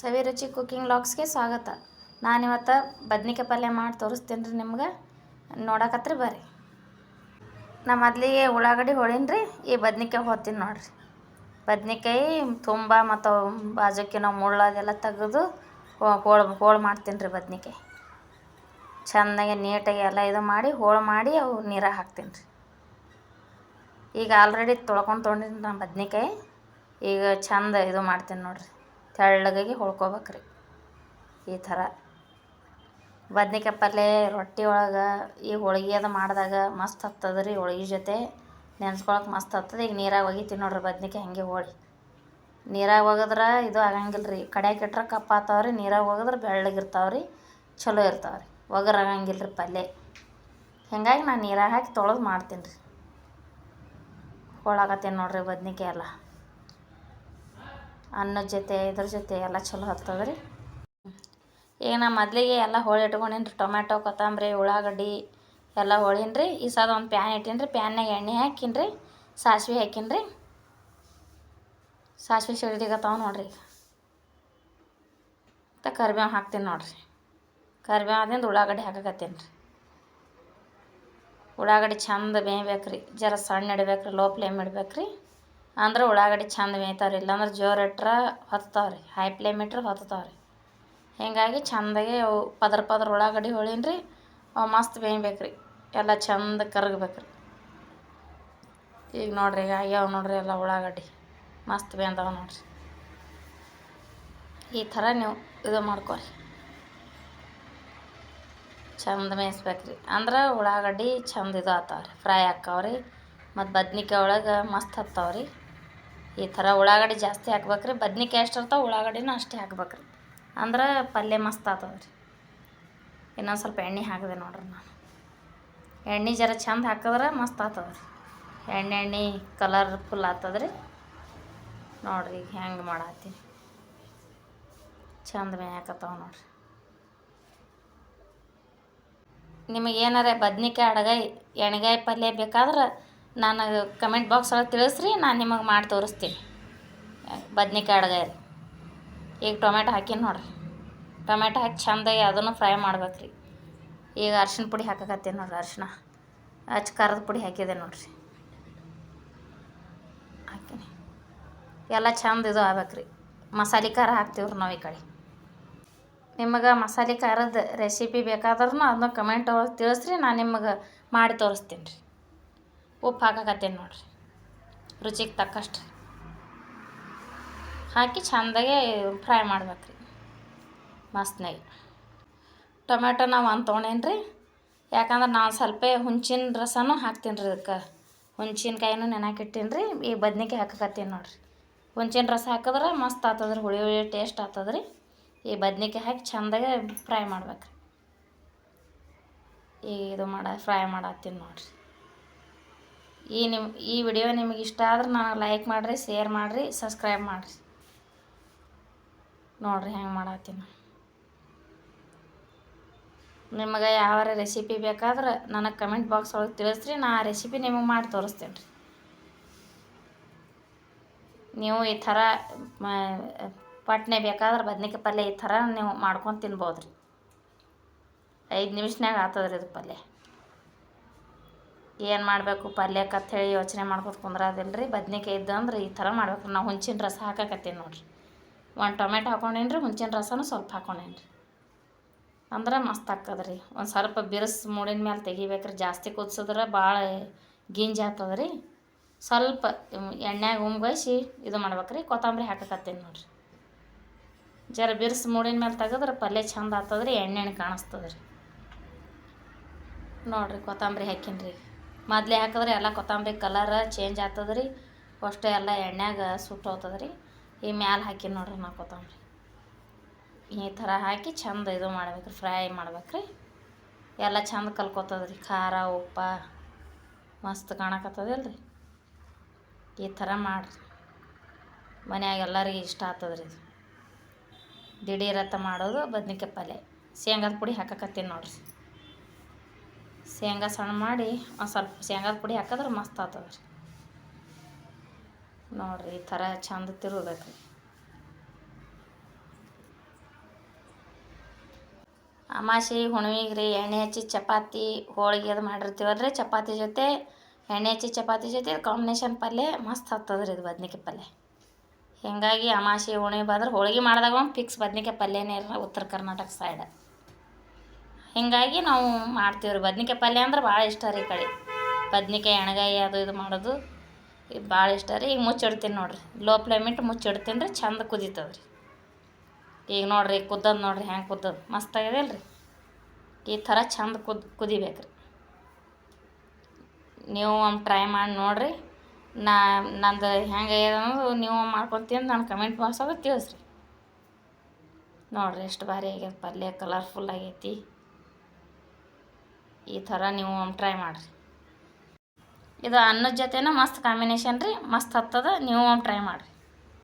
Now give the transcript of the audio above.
ಸವಿ ರುಚಿ ಕುಕ್ಕಿಂಗ್ ಲಾಗ್ಸ್ಗೆ ಸ್ವಾಗತ. ನಾನಿವತ್ತು ಬದ್ನಿಕಾಯಿ ಪಲ್ಯ ಮಾಡಿ ತೋರಿಸ್ತೀನಿ ರೀ ನಿಮ್ಗೆ. ನೋಡಕತ್ರಿ ಬರ್ರಿ. ನಾ ಮೊದಲಿಗೆ ಉಳ್ಳಾಗಡ್ಡಿ ಹೊಳೀನಿ ರೀ ಈ ಬದ್ನಿಕಾಯಿ ಹೋತೀನಿ ನೋಡ್ರಿ. ಬದ್ನಿಕಾಯಿ ತುಂಬ ಮತ್ತು ಬಾಜುಕ್ಕೆ ನಾವು ಮುಳ್ಳು ಅದೆಲ್ಲ ತೆಗೆದು ಹೋಳು ಹೋಳು ಮಾಡ್ತೀನಿ ರೀ ಬದ್ನಿಕಾಯಿ. ಚೆನ್ನಾಗಿ ನೀಟಾಗಿ ಎಲ್ಲ ಇದು ಮಾಡಿ ಹೋಳು ಮಾಡಿ ಅವು ನೀರಾಗ ಹಾಕ್ತೀನಿ ರೀ ಈಗ ಆಲ್ರೆಡಿ ತೊಳ್ಕೊಂಡು ತೊಗೊಂಡಿನಿ ನಾನು ಬದ್ನಿಕಾಯಿ. ಈಗ ಚಂದ ಇದು ಮಾಡ್ತೀನಿ ನೋಡ್ರಿ. ತೆಳ್ಳಗಾಗಿ ಹೊಳ್ಕೊಬೇಕ್ರಿ. ಈ ಥರ. ಬದ್ನಿಕಾಯಿ ಪಲ್ಲೆ ರೊಟ್ಟಿ ಒಳಗೆ ಈ ಹೋಳಿಗೆ ಅದು ಮಾಡಿದಾಗ ಮಸ್ತ್ ಹತ್ತದ ರೀ ಹೋಳ್ಗೆ ಜೊತೆ. ನೆನ್ಸ್ಕೊಳಕ್ಕೆ ಮಸ್ತ್ ಹತ್ತದ. ಈಗ ನೀರಾಗ ಒಗಿತೀನಿ ನೋಡ್ರಿ ಬದ್ನಿಕಾಯಿ ಹಾಗೆ ಹೋಳಿ. ನೀರಾಗ ಒಗದ್ರೆ ಇದು ಆಗಂಗಿಲ್ಲ ರೀ ಕಡ್ಯಾಕ ಇಟ್ರೆ ಕಪ್ಪಾತಾವ ರೀ ನೀರಾಗ ಒಗದ್ರೆ ಬೆಳ್ಳಗಿರ್ತಾವೆ ರೀ ಚಲೋ ಇರ್ತಾವೆ ರೀ ಒಗರ್ ಆಗಂಗಿಲ್ಲ ರೀ ಪಲ್ಯ ಹೀಗಾಗಿ ನಾನು ನೀರಾಗ ಹಾಕಿ ತೊಳೆದು ಮಾಡ್ತೀನಿ ರೀ ಹೋಳಾಕತ್ತೀನಿ ನೋಡ್ರಿ ಬದ್ನಿಕಾಯಿ ಎಲ್ಲ. ಅನ್ನದ ಜೊತೆ, ಇದ್ರ ಜೊತೆ ಎಲ್ಲ ಚಲೋ ಹತ್ತದ ರೀ. ಈಗ ನಾ ಮೊದಲಿಗೆ ಎಲ್ಲ ಹೋಳಿ ಇಟ್ಕೊಂಡೀನಿ ಟೊಮ್ಯಾಟೊ, ಕೊತ್ತಂಬರಿ, ಉಳ್ಳಾಗಡ್ಡಿ ಎಲ್ಲ ಹೋಳಿನ್ರಿ. ರೀ ಈ ಸದ ಒಂದು ಪ್ಯಾನ್ ಇಟ್ಟೀನಿ ರೀ ಪ್ಯಾನ್ನಾಗ ಎಣ್ಣೆ ಹಾಕೀನಿ ರೀ ಸಾಸಿವೆ ಹಾಕೀನಿ ರೀ ಸಾಸಿವೆ ನೋಡ್ರಿ ಈಗ. ಮತ್ತು ಕರಿಬೇವು ಹಾಕ್ತೀನಿ ನೋಡ್ರಿ. ಕರಿಬೇವು ಆದಿಂದ ಉಳ್ಳಾಗಡ್ಡಿ ಹಾಕಕತ್ತೀನಿ ರೀ ಉಳ್ಳಾಗಡ್ಡಿ ಚಂದ ಬೇಯ್ಬೇಕು ರೀ ಜರ ಸಣ್ಣ ಇಡ್ಬೇಕು ರೀ ಲೋ ಫ್ಲೇಮ್ ಇಡ್ಬೇಕು ರೀ ಅಂದ್ರೆ ಉಳ್ಳಾಗಡ್ಡಿ ಚಂದ ಮೇಯ್ತಾವ್ರಿ, ಇಲ್ಲಾಂದ್ರೆ ಜೋರು ಇಟ್ರೆ ಹೊತ್ತಾವೆ ರೀ ಹೈ ಫ್ಲೇಮ್ ಇಟ್ರೆ ಹೊತ್ತಾವೆ ರೀ ಹೀಗಾಗಿ ಚಂದಾಗಿ ಅವು ಪದ್ರ ಪದ್ರ ಉಳ್ಳಾಗಡ್ಡಿ ಹೊಳೀನಿ ರೀ ಅವು ಮಸ್ತ್ ಬೇಯ್ಬೇಕು ರೀ ಎಲ್ಲ ಚಂದ ಕರಗ್ಬೇಕು ರೀ ಈಗ ನೋಡ್ರಿ, ಈಗ ಆಗ್ಯಾವ ನೋಡ್ರಿ ಎಲ್ಲ ಉಳ್ಳಾಗಡ್ಡಿ, ಮಸ್ತ್ ಬೇಂದವ ನೋಡ್ರಿ. ಈ ಥರ ನೀವು ಇದು ಮಾಡ್ಕೊರಿ. ಚಂದ ಮೇಯಿಸ್ಬೇಕು ರೀ ಅಂದ್ರೆ ಉಳ್ಳಾಗಡ್ಡಿ ಚಂದ ಇದು ಆತಾವ್ರಿ ಫ್ರೈ ಆಕ್ಕಾವ ರೀ ಮತ್ತು ಬದ್ನಿಕಾಯಿ ಒಳಗೆ ಮಸ್ತ್ ಹತ್ತಾವ್ರಿ. ಈ ಥರ ಉಳ್ಳಾಗಡ್ಡೆ ಜಾಸ್ತಿ ಹಾಕ್ಬೇಕು ರೀ ಬದ್ನಿಕಾಯಿ ಎಷ್ಟು ಇರ್ತಾವೆ ಉಳ್ಳಾಗಡ್ಡಿನೂ ಅಷ್ಟೇ ಹಾಕ್ಬೇಕು ರೀ ಅಂದ್ರೆ ಪಲ್ಯ ಮಸ್ತ್ ಆಗ್ತದೆ ರೀ ಇನ್ನೊಂದು ಸ್ವಲ್ಪ ಎಣ್ಣೆ ಹಾಕಿದೆ ನೋಡ್ರಿ ನಾನು. ಎಣ್ಣೆ ಜರ ಚಂದ ಹಾಕಿದ್ರೆ ಮಸ್ತ್ ಆಗ್ತದೆ ರೀ ಎಣ್ಣೆ ಎಣ್ಣೆ ಕಲರ್ಫುಲ್ ಆಗ್ತದೆ ರೀ ನೋಡ್ರಿ ಈಗ ಹೆಂಗೆ ಮಾಡತ್ತೀನಿ ಚಂದ ಮೇಯಾಕತ್ತಾವ ನೋಡ್ರಿ. ನಿಮಗೆ ಏನಾರ ಬದ್ನಿಕಾಯಿ, ಅಡಗಾಯಿ, ಎಣ್ಗಾಯಿ ಪಲ್ಯ ಬೇಕಾದ್ರೆ ನಾನು ಕಮೆಂಟ್ ಬಾಕ್ಸ್ ಒಳಗೆ ತಿಳಿಸ್ರಿ, ನಾನು ನಿಮಗೆ ಮಾಡಿ ತೋರಿಸ್ತೀನಿ. ಬದ್ನಿಕಾಯಿ ಅಡುಗೆ. ಈಗ ಟೊಮೆಟೊ ಹಾಕೀನಿ ನೋಡ್ರಿ. ಟೊಮೆಟೊ ಹಾಕಿ ಚಂದಾಗಿ ಅದನ್ನು ಫ್ರೈ ಮಾಡ್ಬೇಕು ರೀ ಈಗ ಅರ್ಶಿನ ಪುಡಿ ಹಾಕಕತ್ತೀನಿ ನೋಡ್ರಿ ಅರ್ಶಿಣ. ಹಚ್ಚಿ ಖಾರದ ಪುಡಿ ಹಾಕಿದೆ ನೋಡ್ರಿ. ಹಾಕಿನಿ. ಎಲ್ಲ ಚಂದ ಇದು ಆಗ್ಬೇಕು ರೀ ಮಸಾಲೆ ಖಾರ ಹಾಕ್ತೀವ್ರಿ ನಾವು ಈ ಕಡೆ. ನಿಮಗೆ ಮಸಾಲೆ ಖಾರದ ರೆಸಿಪಿ ಬೇಕಾದ್ರೂ ಅದನ್ನ ಕಮೆಂಟ್ ಒಳಗೆ ತಿಳಿಸ್ರಿ, ನಾನು ನಿಮಗೆ ಮಾಡಿ ತೋರಿಸ್ತೀನಿ ರೀ. ಉಪ್ಪು ಹಾಕಕತ್ತೀನಿ ನೋಡಿರಿ. ರುಚಿಗೆ ತಕ್ಕಷ್ಟು. ಹಾಕಿ ಚೆಂದಾಗೆ ಫ್ರೈ ಮಾಡ್ಬೇಕು ರೀ ಮಸ್ತ್ನಾಗಿ ಟೊಮೆಟೊ ನಾವು ಅಂತ ತೊಗೊಂಡೇನು ರೀ ಯಾಕಂದ್ರೆ ನಾನು ಸ್ವಲ್ಪ ಹುಂಚಿನ ರಸನೂ ಹಾಕ್ತೀನಿ ರೀ ಅದಕ್ಕೆ ಹುಂಚಿನ್ಕಾಯಿನೂ ನೆನಕಿಟ್ಟೀನಿ ರೀ ಈ ಬದ್ನಿಕಾಯಿ ಹಾಕಕತ್ತೀನಿ ನೋಡಿರಿ. ಹುಂಚಿನ ರಸ ಹಾಕಿದ್ರೆ ಮಸ್ತ್ ಆಗ್ತದೆ ರೀ ಹುಳಿ ಹುಳಿ ಟೇಸ್ಟ್ ಆಗ್ತದೆ ರೀ ಈ ಬದ್ನಿಕಾಯಿ ಹಾಕಿ ಚೆಂದಾಗೆ ಫ್ರೈ ಮಾಡ್ಬೇಕು ರೀ ಈ ಇದು ಮಾಡ ಫ್ರೈ ಮಾಡತ್ತೀನಿ ನೋಡ್ರಿ. ಈ ನಿಮ್ಮ ಈ ವಿಡಿಯೋ ನಿಮಗೆ ಇಷ್ಟ ಆದ್ರೆ ನಾನು ಲೈಕ್ ಮಾಡಿರಿ ಶೇರ್ ಮಾಡಿರಿ ಸಬ್ಸ್ಕ್ರೈಬ್ ಮಾಡಿರಿ. ನೋಡಿರಿ ಹೆಂಗೆ ಮಾಡತ್ತೀನಿ. ನಿಮಗೆ ಯಾವ ರೆಸಿಪಿ ಬೇಕಾದ್ರೆ ನನಗೆ ಕಮೆಂಟ್ ಬಾಕ್ಸ್ ಒಳಗೆ ತಿಳಿಸ್ರಿ, ನಾ ಆ ರೆಸಿಪಿ ನಿಮಗೆ ಮಾಡಿ ತೋರಿಸ್ತೀನಿ ರೀ ನೀವು ಈ ಥರ ಪಟ್ನೆ ಬೇಕಾದ್ರೆ ಬದ್ನಿಕಾಯಿ ಪಲ್ಯ ಈ ಥರ ನೀವು ಮಾಡ್ಕೊಂಡು ತಿನ್ಬೋದು ರೀ ಐದು ನಿಮಿಷನಾಗ ಆಗ್ತದ್ರಿ ಇದು ಪಲ್ಯ. ಏನು ಮಾಡಬೇಕು? ಪಲ್ಯಕ್ಕೆ ಹೇಳಿ ಯೋಚನೆ ಮಾಡ್ಕೊತ ಕುಂದ್ರದಿಲ್ಲ ರೀ ಬದ್ನಿಕಾಯಿ ಇದ್ದು ಅಂದ್ರೆ ಈ ಥರ ಮಾಡ್ಬೇಕು ನಾವು ಹುಂಚಿನ ರಸ ಹಾಕಕತ್ತೀನಿ ನೋಡಿರಿ. ಒಂದು ಟೊಮೆಟೊ ಹಾಕೊಂಡೇನಿ ರೀ ಹುಂಚಿನ ರಸನೂ ಸ್ವಲ್ಪ ಹಾಕೊಂಡೇನಿ ರೀ ಅಂದ್ರೆ ಮಸ್ತ್ ಆಗ್ತದೆ ರೀ ಒಂದು ಸ್ವಲ್ಪ ಬಿರ್ಸ್ ಮೂಡಿನ ಮೇಲೆ ತೆಗಿಬೇಕ್ರಿ. ಜಾಸ್ತಿ ಕುದಿಸಿದ್ರೆ ಭಾಳ ಗಿಂಜಿ ಆಗ್ತದೆ ರೀ ಸ್ವಲ್ಪ ಎಣ್ಣೆಗೆ ಉಮ್ಗೈಸಿ ಇದು ಮಾಡ್ಬೇಕು ರೀ ಕೊತ್ತಂಬರಿ ಹಾಕಕತ್ತೀನಿ ನೋಡಿರಿ. ಜರ ಬಿರ್ಸ್ ಮೂಡಿನ ಮೇಲೆ ತೆಗೆದ್ರೆ ಪಲ್ಯ ಚಂದ ಆಗ್ತದ್ರಿ ಎಣ್ಣೆ ಕಾಣಿಸ್ತದೆ ರೀ ನೋಡಿರಿ ಕೊತ್ತಂಬರಿ ಹಾಕಿನ್ರಿ. ಮೊದಲೇ ಹಾಕಿದ್ರೆ ಎಲ್ಲ ಕೊತ್ತಂಬರಿ ಕಲರ್ ಚೇಂಜ್ ಆಗ್ತದೆ ರೀ ಅಷ್ಟೇ ಎಲ್ಲ ಎಣ್ಣೆಗೆ ಸುಟ್ಟು ಹೋಗ್ತದೆ ರೀ ಈ ಮ್ಯಾಲೆ ಹಾಕಿ ನೋಡ್ರಿ ನಾ ಕೊತ್ತಂಬರಿ. ಈ ಥರ ಹಾಕಿ ಚಂದ ಇದು ಮಾಡ್ಬೇಕು ರೀ ಫ್ರೈ ಮಾಡ್ಬೇಕು ರೀ ಎಲ್ಲ ಚಂದ ಕಲ್ಕೋತದ ರೀ ಖಾರ, ಉಪ್ಪ, ಮಸ್ತ್ ಕಾಣಕತ್ತದಿಲ್ಲ ರೀ ಈ ಥರ ಮಾಡಿರಿ. ಮನ್ಯಾಗ ಎಲ್ಲರಿಗೆ ಇಷ್ಟ ಆಗ್ತದ ಇದು. ದಿಢೀರತ್ತ ಮಾಡೋದು ಬದ್ನಿಕಾಯಿ ಪಲ್ಯ. ಶೇಂಗಾದ ಪುಡಿ ಹಾಕಕತ್ತೀನಿ ನೋಡ್ರಿ. ಶೇಂಗಾ ಸಣ್ಣ ಮಾಡಿ ಒಂದು ಸ್ವಲ್ಪ ಶೇಂಗಾದ ಪುಡಿ ಹಾಕಿದ್ರೆ ಮಸ್ತ್ ಆಗ್ತದೆ ರೀ ನೋಡಿರಿ ಈ ಥರ ಚಂದ ತಿರುಗಬೇಕು. ರೀ ಅಮಾಸೆ ಹುಣ್ಣಿಮೆಗೆ ರೀ ಎಣ್ಣೆ ಹಚ್ಚಿ ಚಪಾತಿ, ಹೋಳಿಗೆ ಅದು ಮಾಡಿರ್ತೀವಲ್ರಿ ಚಪಾತಿ ಜೊತೆ. ಎಣ್ಣೆ ಹಚ್ಚಿ ಚಪಾತಿ ಜೊತೆ ಕಾಂಬಿನೇಷನ್ ಪಲ್ಯ ಮಸ್ತ್ ಹತ್ತದ್ರಿ ಇದು ಬದ್ನಿಕಾಯಿ ಪಲ್ಯ. ಹೀಗಾಗಿ ಅಮಾಸಿ ಹುಣ್ಣಿಮೆ ಬಂದ್ರೆ ಹೋಳಿಗೆ ಮಾಡಿದಾಗ ಫಿಕ್ಸ್ ಬದ್ನಿಕಾಯಿ ಪಲ್ಯನೇ ಇರ ಉತ್ತರ ಕರ್ನಾಟಕ ಸೈಡ್ ಹೀಗಾಗಿ ನಾವು ಮಾಡ್ತೀವಿ ರೀ ಬದ್ನಿಕಾಯಿ ಪಲ್ಯ ಅಂದ್ರೆ ಭಾಳ ಇಷ್ಟ ರೀ ಈ ಕಡೆ. ಬದ್ನಿಕಾಯಿ ಎಣ್ಗಾಯಿ ಅದು ಇದು ಮಾಡೋದು ಭಾಳ ಇಷ್ಟ ರೀ. ಈಗ ಮುಚ್ಚಿಡ್ತೀನಿ ನೋಡಿರಿ. ಲೋ ಫ್ಲೇಮಿಟ್ಟು ಮುಚ್ಚಿಡ್ತೀನಿ ರೀ ಚಂದ ಕುದೀತದೆ ರೀ ಈಗ ನೋಡ್ರಿ ಕುದ್ದದ್ ನೋಡಿರಿ ಹೆಂಗೆ ಕುದ್ದದು. ಮಸ್ತಾಗಿದೆ ಅಲ್ರಿ. ಈ ಥರ ಚಂದ ಕುದ್ ಕುದಿಬೇಕು ರೀ ನೀವು ಒಮ್ಮೆ ಟ್ರೈ ಮಾಡಿ ನೋಡಿರಿ. ನಾ, ನಂದು ಹೆಂಗೆ ಅನ್ನೋದು ನೀವು ಮಾಡ್ಕೊತೀನಿ ನಾನು ಕಮೆಂಟ್ ಬಾಕ್ಸಾಗ ತಿಳಿಸ್ರಿ. ನೋಡಿರಿ, ಎಷ್ಟು ಭಾರಿ ಆಗ್ಯದ ಪಲ್ಯ ಕಲರ್ಫುಲ್ ಆಗೈತಿ. ಈ ಥರ ನೀವು ಟ್ರೈ ಮಾಡಿರಿ. ಇದು ಅನ್ನದ ಜೊತೆನೂ ಮಸ್ತ್ ಕಾಂಬಿನೇಷನ್ ರೀ, ಮಸ್ತ್ ಹತ್ತದ, ನೀವು ಟ್ರೈ ಮಾಡಿರಿ.